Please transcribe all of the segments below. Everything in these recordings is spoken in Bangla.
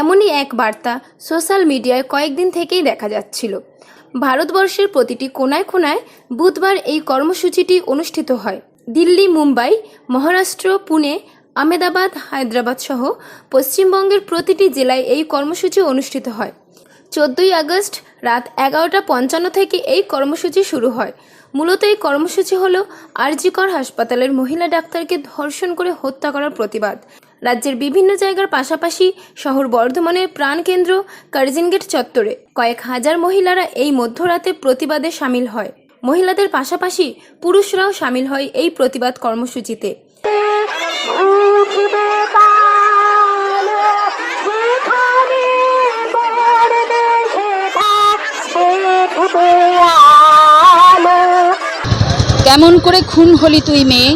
এমনই এক বার্তা সোশ্যাল মিডিয়ায় কয়েকদিন থেকেই দেখা যাচ্ছিল। ভারতবর্ষের প্রতিটি কোনায় কোনায় বুধবার এই কর্মসূচিটি অনুষ্ঠিত হয়। দিল্লি, মুম্বাই, মহারাষ্ট্র, পুনে আমেদাবাদ হায়দ্রাবাদ সহ পশ্চিমবঙ্গের প্রতিটি জেলায় এই কর্মসূচি অনুষ্ঠিত হয়। চোদ্দই আগস্ট রাত এগারোটা পঞ্চান্ন থেকে এই কর্মসূচি শুরু হয়। মূলত এই কর্মসূচি হল আরজিকর হাসপাতালের মহিলা ডাক্তারকে ধর্ষণ করে হত্যা করার প্রতিবাদ। রাজ্যের বিভিন্ন জায়গার পাশাপাশি শহর বর্ধমানের প্রাণকেন্দ্র কার্জিনগেট চত্বরে। কয়েক হাজার মহিলারা এই মধ্যরাতে প্রতিবাদে সামিল হয়। মহিলাদের পাশাপাশি পুরুষরাও সামিল হয় এই প্রতিবাদ কর্মসূচিতে। কেমন করে খুন হলি তুই মেয়ে?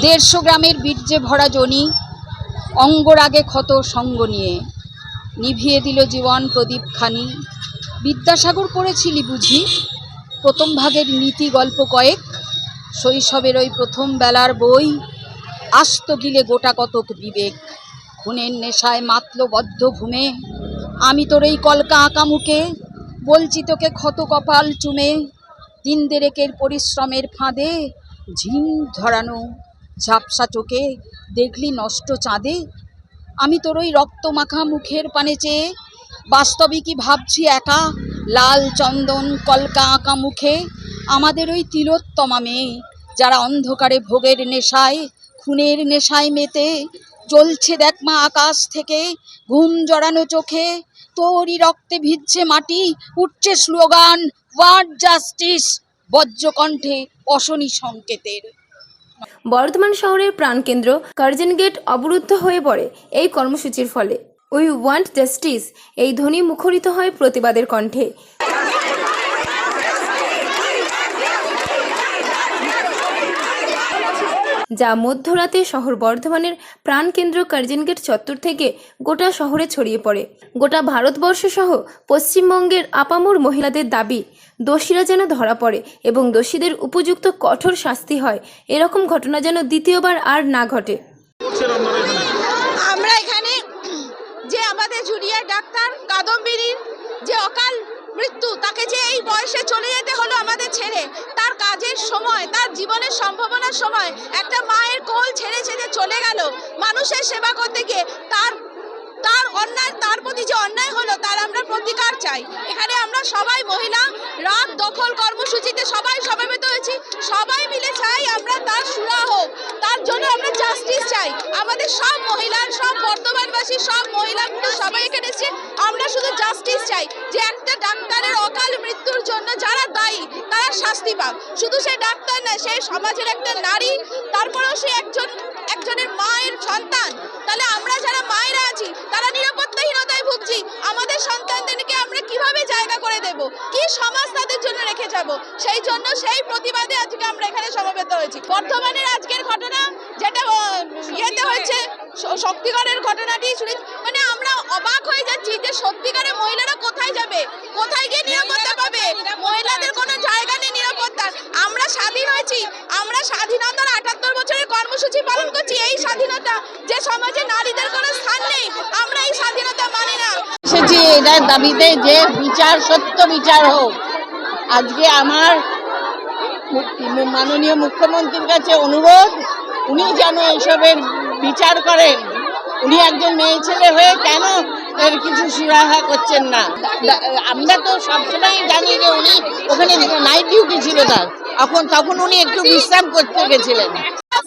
দেড়শো গ্রামের বীর্যে ভরা জনি। অঙ্গরাগে ক্ষত সঙ্গ নিয়ে। নিভিয়ে দিল জীবন প্রদীপ খানি। বিদ্যাসাগর পড়েছিলি বুঝি? প্রথম ভাগের নীতি গল্প কয়েক। শৈশবের ওই প্রথম বেলার বই। আস্ত গিলে গোটা কতক বিবেক। খুনের নেশায় মাতল বদ্ধ ভূমে আমি তোর এই কলকা আঁকা মুখে বলছি তোকে ক্ষত কপাল চুমে। দিন দেরেকের পরিশ্রমের ফাঁদে ঝিম ধরানো। ঝাপসা চোখে দেখলি নষ্ট চাঁদে। আমি তোর ওই রক্ত মাখা মুখের পানে চেয়ে, বাস্তবে কি ভাবছি একা? লাল চন্দন কলকা আঁকা মুখে, আমাদের ওই তিলোত্তমা মেয়ে, যারা অন্ধকারে ভোগের নেশায়, খুনের নেশায় মেতে, জ্বলছে দেখ মা আকাশ থেকে, ঘুম জড়ানো চোখে, তোরই রক্তে ভিজছে মাটি, উঠছে স্লোগান ওয়ার্ড জাস্টিস বজ্রকণ্ঠে অশনি সংকেতের। বর্ধমান শহরের প্রাণকেন্দ্র কার্জন গেট অবরুদ্ধ হয়ে পড়ে এই কর্মসূচির ফলে। উই ওয়ান্ট জাস্টিস এই ধ্বনি মুখরিত হয় প্রতিবাদের কণ্ঠে। যা মধ্যরাতে শহর বর্ধমানের প্রাণকেন্দ্র কার্জেনগেট চত্বর থেকে গোটা শহরে ছড়িয়ে পড়ে। গোটা ভারতবর্ষ সহ পশ্চিমবঙ্গের আপামর মহিলাদের দাবি, দোষীরা যেন ধরা পড়ে এবং দোষীদের উপযুক্ত কঠোর শাস্তি হয়, এরকম ঘটনা যেন দ্বিতীয়বার আর না ঘটে। আমরা এখানে যে আমাদের জুনিয়র ডাক্তার, কাদম্বিনীর যে অকাল মৃত্যু, তাকে যে এই বয়সে চলে যেতে হলো আমাদের ছেড়ে, তার কাজের সময়, তার জীবনের সম্ভাবনার সময় একটা মায়ের কোল ছেড়ে ছেড়ে চলে গেল। মানুষের সেবা করতে গিয়ে তার তার অন্যায়, তার প্রতি যে অন্যায় হলো, তার আমরা প্রতিকার চাই। এখানে আমরা সবাই মহিলা, রাত দখল কর্মসূচিতে সবাই সমাবেত হয়েছি। সবাই মিলে চাই আমরা তার সুরা হোক। তার জন্য আমরা জাস্টিস চাই। আমাদের সব মহিলার সব বর্তমানবাসী সব মহিলা সবাই এখানে এসেছে। আমরা শুধু জাস্টিস চাই যে একটা ডাক্তারের অকাল মৃত্যুর জন্য যারা দায়ী, তারা শাস্তি পাক। শুধু সে ডাক্তার না, সে সমাজের একটা নারী, তারপরেও সে একজন একজনের মায়ের সন্তান তাহলে আমরা যারা মায়েরা আছি তারা নিরাপত্তাহীনতায় ভুগছি। আমাদের সন্তানদেরকে আমরা কীভাবে জায়গা করে দেব? কি সমাজ তাদের জন্য রেখে যাব? সেই জন্য সেই প্রতিবাদে আজকে আমরা এখানে সমবেত হয়েছি। বর্ধমানের আজকের ঘটনা যেটা ইয়েতে হয়েছে শক্তিগড়ের ঘটনাটি শুনে মানে আমরা অবাক হয়ে যাচ্ছি যে সত্যিকারের মহিলারা কোথায় যাবে? কোথায় গিয়ে নিরাপত্তা পাবে? মহিলাদের কোনো জায়গা নেই নিরাপত্তা। আমরা স্বাধীন হয়েছি আমরা স্বাধীনতার কর্মসূচি পালন করছি, এই স্বাধীনতা যে সমাজে নারীদের কোনো স্থান নেই, আমরা এই স্বাধীনতা মানি না। এসেছি এটার দাবিতে যে বিচার, সত্য বিচার হোক। আজকে আমার মাননীয় মুখ্যমন্ত্রীর কাছে অনুরোধ, উনি যেন এসবের বিচার করেন। উনি একজন মেয়ে ছেলে হয়ে কেন এর কিছু সুরাহা করছেন না? আমরা তো সবসময় জানি যে উনি ওখানে নাইট ডিউটি ছিল তার। এখন তখন উনি একটু বিশ্রাম করতে গেছিলেন।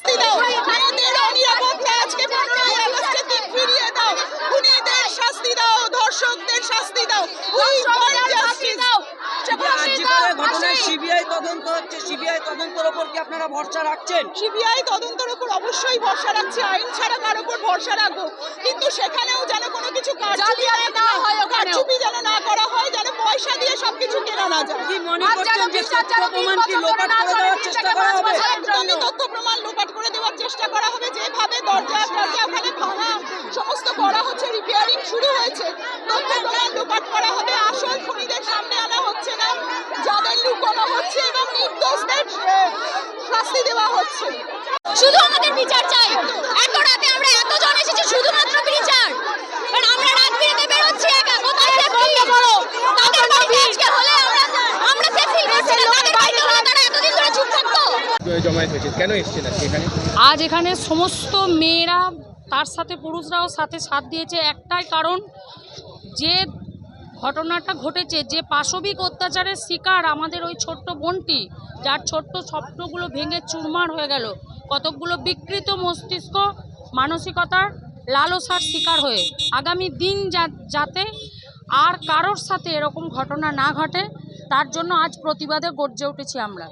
শাস্তি দাও। খুনিদের অনিরাপত্তা আজকে পনেরোই আগস্টের দিন ফিরিয়ে দাও। খুনিদের শাস্তি দাও ধর্ষকদের শাস্তি দাও। উই ওয়ান্ট দাও। সিবিআই তদন্ত হচ্ছে সিবিআই তদন্তের ওপর কি আপনারা ভরসা রাখছেন? সিবিআই তদন্তের উপর অবশ্যই ভরসা রাখছি আইন ছাড়া কার উপর ভরসা রাখব। কিন্তু সেখানেও যেন কোনো কিছু কারচুপি না হয় কারচুপি যেন না করা হয় যেন পয়সা দিয়ে সবকিছু কেনা না যায়। কি মনে করছেন যে বিচার প্রমাণ কি লোপাট করে দেওয়ার চেষ্টা করা হবে একদমই তথ্য প্রমাণ লোপাট করে দেওয়ার চেষ্টা করা হবে যেভাবে দরজা দরজা ওখানে ভাঙা, সমস্ত করা হচ্ছে রিপেয়ারিং শুরু হয়েছে। তথ্য দোকান লুকাট করা হবে, আসল খুনিদের সামনে আনা হচ্ছে না, যাদের লুকানো হচ্ছে এবং নির্দোষদের শাস্তি দেওয়া হচ্ছে। শুধু আমাদের বিচার চাই এত আমরা এতজন এসেছি শুধুমাত্র বিচার কারণ আমরা রাত বিরেতে বেরোচ্ছি একা কোথায় সেফটি তাদের বাড়িতে আজকে হলে আমরা আমরা সেফটি পাচ্ছি না তাদের বাড়িতে হলে তারা এতদিন ধরে চুপ থাকতো আজ এখানে সমস্ত মেয়েরা, তার সাথে পুরুষরাও সাথে সাথ দিয়েছে। একটাই কারণ, যে ঘটনাটা ঘটেছে, যে পাশবিক অত্যাচারের শিকার আমাদের ওই ছোট্ট বোনটি, যার ছোট্ট স্বপ্নগুলো ভেঙে চুরমার হয়ে গেল। কতকগুলো বিকৃত মস্তিষ্ক, মানসিকতার লালসার শিকার হয়ে। আগামী দিন যাতে আর কারোর সাথে এরকম ঘটনা না ঘটে তার জন্য আজ প্রতিবাদে গর্জে উঠেছি আমরা।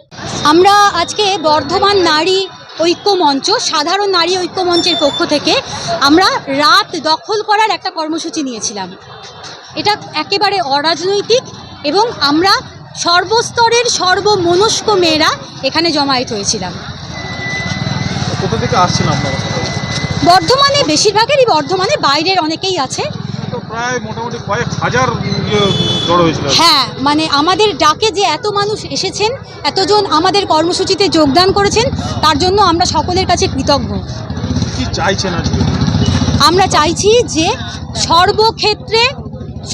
আমরা আজকে বর্ধমান নারী ঐক্য মঞ্চ সাধারণ নারী ঐক্য মঞ্চের পক্ষ থেকে আমরা রাত দখল করার একটা কর্মসূচি নিয়েছিলাম। এটা একেবারে অরাজনৈতিক এবং আমরা সর্বস্তরের সর্বমনস্ক মেয়েরা এখানে জমায়েত হয়েছিলাম। কোথা থেকে আসছেন আপনারা? বর্ধমানে বেশিরভাগেরই বর্ধমানে বাইরের অনেকেই আছে। তো প্রায় মোটামুটি কয়েক হাজার হ্যাঁ মানে আমাদের ডাকে যে এত মানুষ এসেছেন এতজন আমাদের কর্মসূচিতে যোগদান করেছেন তার জন্য আমরা সকলের কাছে কৃতজ্ঞ। চাইছেন আমরা চাইছি যে সর্বক্ষেত্রে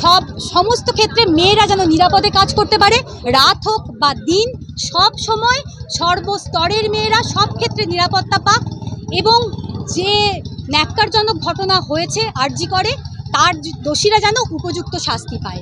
সব সমস্ত ক্ষেত্রে মেয়েরা যেন নিরাপদে কাজ করতে পারে। রাত হোক বা দিন সব সময় সর্বস্তরের মেয়েরা সব ক্ষেত্রে নিরাপত্তা পাক এবং যে ন্যাক্কারজনক ঘটনা হয়েছে আর্জি করে তার দোষীরা যেন উপযুক্ত শাস্তি পায়।